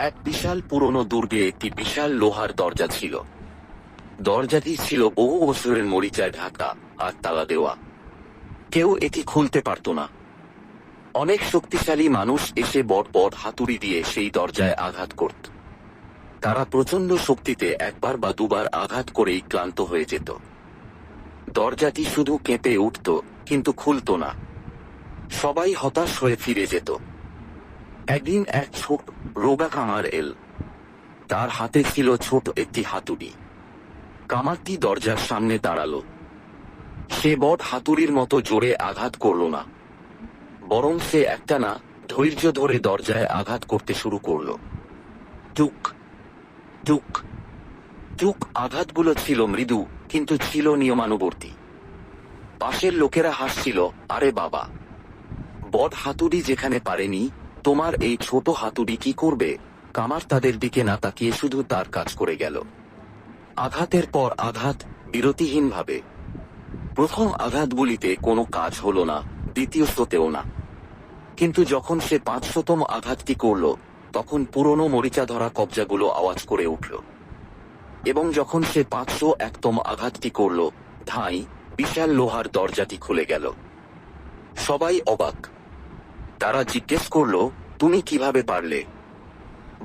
এক বিশাল পুরনো দুর্গে একটি বিশাল লোহার দরজা ছিল। দরজাটি ছিল বহু বছরের মরিচায় ঢাকা আর তালা দেওয়া। কেউ এটি খুলতে পারত না। অনেক শক্তিশালী মানুষ এসে বট বট হাতুড়ি দিয়ে সেই দরজায় আঘাত করত। তারা প্রচণ্ড শক্তিতে একবার বা দুবার আঘাত করেই ক্লান্ত হয়ে যেত। দরজাটি শুধু কেঁপে উঠত, কিন্তু খুলত না। সবাই হতাশ হয়ে ফিরে যেত। একদিন এক ছোট রোগা কামার এল। তার হাতে ছিল ছোট একটি হাতুড়ি। কামারটি দরজার সামনে দাঁড়াল। সে বট হাতুড়ির মতো জোরে আঘাত করল না। বরং সে একটা না ধৈর্য ধরে দরজায় আঘাত করতে শুরু করল। টুক টুক টুক আঘাতগুলো ছিল মৃদু, কিন্তু ছিল নিয়মানুবর্তী। পাশের লোকেরা হাসছিল, আরে বাবা, বট হাতুড়ি যেখানে পারেনি তোমার এই ছোট হাতুড়ি কি করবে? কামার তাদের দিকে না তাকিয়ে শুধু তার কাজ করে গেল। আঘাতের পর আঘাত বিরতিহীনভাবে। প্রথম আঘাতগুলিতে কোনো কাজ হল না দ্বিতীয় স্রোতেও না। কিন্তু যখন সে পাঁচশোতম আঘাতটি করল, তখন পুরনো মরিচা ধরা কবজাগুলো আওয়াজ করে উঠল। এবং যখন সে পাঁচশো একতম আঘাতটি করল, ধাই, বিশাল লোহার দরজাটি খুলে গেল। সবাই অবাক। তারা জিজ্ঞেস করল, তুমি কীভাবে পারলে?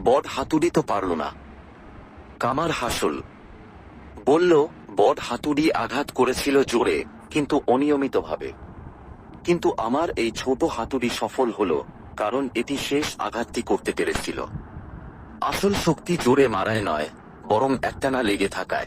বড হাতুড়ি তো পারল না। কামার হাসল। বলল বড হাতুড়ি আঘাত করেছিল জোরে, কিন্তু অনিয়মিতভাবে। কিন্তু আমার এই ছোট হাতুড়ি সফল হলো, কারণ এটি শেষ আঘাতটি করতে পেরেছিল। আসল শক্তি জোরে মারায় নয়, বরং একটানা লেগে থাকায়।